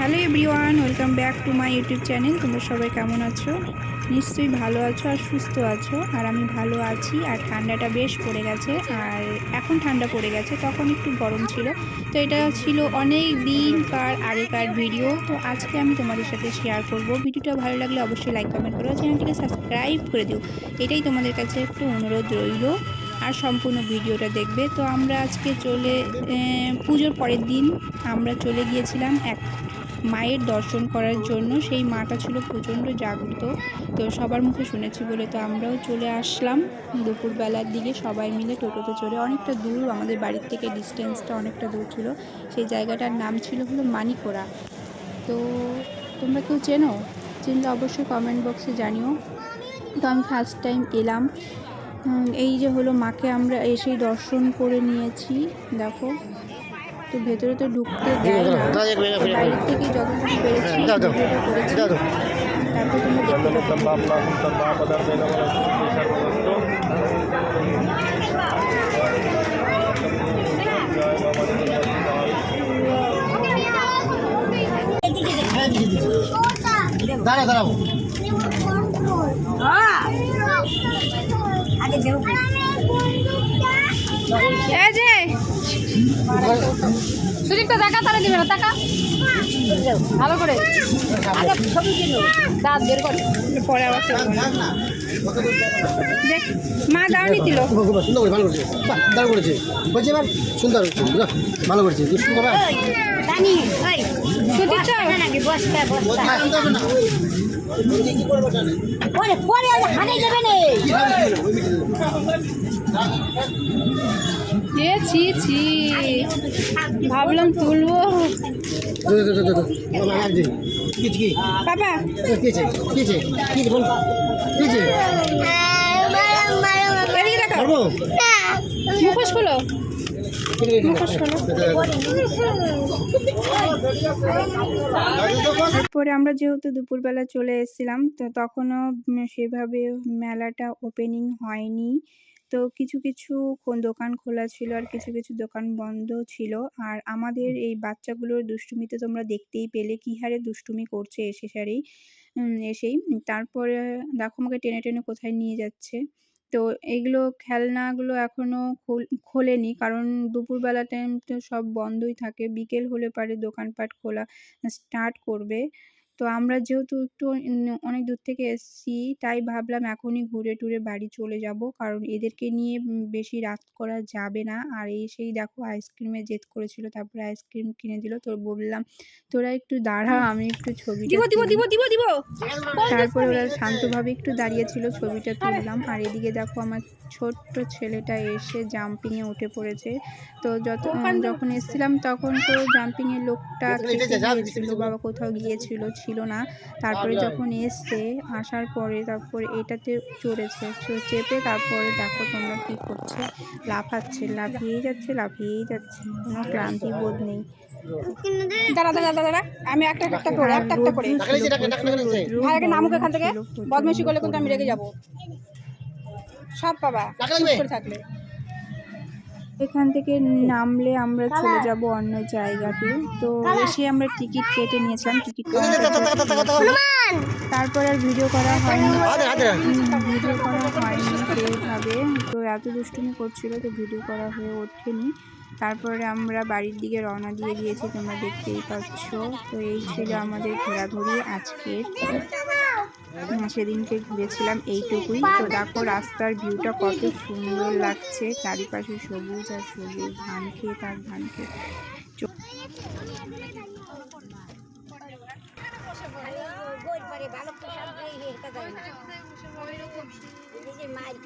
Hello everyone, welcome back to my YouTube channel. তোমরা সবাই কেমন আছো? নিশ্চয়ই ভালো আছো আর সুস্থ আছো। আর আমি ভালো আছি, আর ঠান্ডাটা বেশ পড়ে গেছে, আর এখন ঠান্ডা পড়ে গেছে, তখন একটু গরম ছিল। তো এটা ছিল অনেক দিনকার আগেকার ভিডিও। তো আজকে আমি তোমাদের সাথে শেয়ার করব। ভিডিওটা ভালো লাগলে অবশ্যই লাইক কমেন্ট করো চ্যানেলটিকে সাবস্ক্রাইব করে দিও। এটাই তোমাদের কাছে একটু অনুরোধ রইল, আর সম্পূর্ণ ভিডিওটা দেখবে। তো আমরা আজকে চলে পুজোর পরের দিন আমরা চলে গিয়েছিলাম এক মায়ের দর্শন করার জন্য সেই মাটা ছিল প্রচণ্ড জাগ্রত। তো সবার মুখে শুনেছি বলে তো আমরাও চলে আসলাম। দুপুরবেলার দিকে সবাই মিলে টোটোতে চড়ে অনেকটা দূর, আমাদের বাড়ির থেকে ডিস্টেন্সটা অনেকটা দূর ছিল। সেই জায়গাটার নাম ছিল হলো মানিকোড়া। তো তোমরা কেউ চেনো? চিনলে অবশ্যই কমেন্ট বক্সে জানিও। তো আমি ফার্স্ট টাইম এলাম। এই যে হলো মাকে আমরা এসেই দর্শন করে নিয়েছি। দেখো। তো ভেতরে তো ঢুকতে দেয় না। তো বাইরের থেকে যতটুকু পেরেছি দাও, দাও। ভিডিওটা করেছি। দাও, দাও। তারপর তোমরা দেখতে দাঁড়াও এই যে সুদীপটা দেখা তাহলে দিবে না টাকা ভালো করে। দাঁত বের করে। পরে আবার দেখ মা দাঁড়ানি দিল। খুব খুব সুন্দর করে ভালো করেছে। বাহ, করেছে বলছি এবার সুন্দর ভালো করেছে দুষ্টু এ। ছি ছি। ভাবলাম তুলবো। বাবা কিছে কিছে কিছে বল কিছে এদিকে দেখো। পারব মুখোশ খোলো মুখোশ খোলো। তারপরে আমরা যেহেতু দুপুরবেলা চলে এসেছিলাম, তো তখনও সেভাবে মেলাটা ওপেনিং হয়নি। তো কিছু কিছু কোন দোকান খোলা ছিল আর কিছু কিছু দোকান বন্ধ ছিল। আর আমাদের এই বাচ্চাগুলোর দুষ্টুমিতে তোমরা দেখতেই পেলে, কী হারে দুষ্টুমি করছে এসে সারেই এসেই। তারপরে দেখো আমাকে টেনে টেনে কোথায় নিয়ে যাচ্ছে। তো এইগুলো খেলনাগুলো এখনও খোলেনি। কারণ দুপুরবেলা টাইম তো সব বন্ধই থাকে। বিকেল হলে পরে দোকানপাট খোলা স্টার্ট করবে। তো আমরা যেহেতু একটু অনেক দূর থেকে এসেছি তাই ভাবলাম এখনই ঘুরে টুরে বাড়ি চলে যাব। কারণ এদেরকে নিয়ে বেশি রাত করা যাবে না। আর এসেই দেখো আইসক্রিমে জেদ করেছিল তারপরে আইসক্রিম কিনে দিল। তো বললাম তোরা একটু দাঁড়া আমি একটু ছবি দিব দিব তুলি। দিব দিব দিব। তারপরে ওরা শান্তভাবে একটু দাঁড়িয়েছিল ছবিটা তুললাম। আর এদিকে দেখো আমার ছোট্ট ছেলেটা এসে জাম্পিংয়ে উঠে পড়েছে। তো যত যখন এসেছিলাম তখন তো জাম্পিংয়ের লোকটা বাবা কোথাও গিয়েছিল ছিল না তারপরে যখন এসছে আসার পরে তারপরে এটাতে চড়েছে চেপে তারপরে দেখো তোমরা কি করছে লাফাচ্ছে লাফিয়েই যাচ্ছে লাফিয়েই যাচ্ছে কোনো ক্লান্তি বোধ নেই দাঁড়া দাঁড়া দাঁড়া দাঁড়া আমি একটা একটা করে একটা একটা করে নামুক এখান থেকে বদমাইশি করলে কিন্তু আমি রেগে যাব সব পাবা থাকলে এখান থেকে নামলে আমরা চলে যাব অন্য জায়গাতে। তো এসে আমরা টিকিট কেটে নিয়েছিলাম টিকিট তারপরে আর ভিডিও করা হয়নি। হাতে হাতে ভিডিও করা হয়নি সেইভাবে। তো এত দুষ্টুমি করছিল তো ভিডিও করা হয়ে ওঠেনি। তারপরে আমরা বাড়ির দিকে রওনা দিয়ে দিয়েছি তোমরা দেখতেই পাচ্ছ। তো এই ছিল আমাদের ঘোরাঘুরি আজকের। সেদিনকে ঘুরেছিলাম এইটুকুই। তো দেখো রাস্তার ভিউটা কত সুন্দর লাগছে। চারিপাশে সবুজ আর সবুজ ধান ক্ষেত আর ধান মায়ের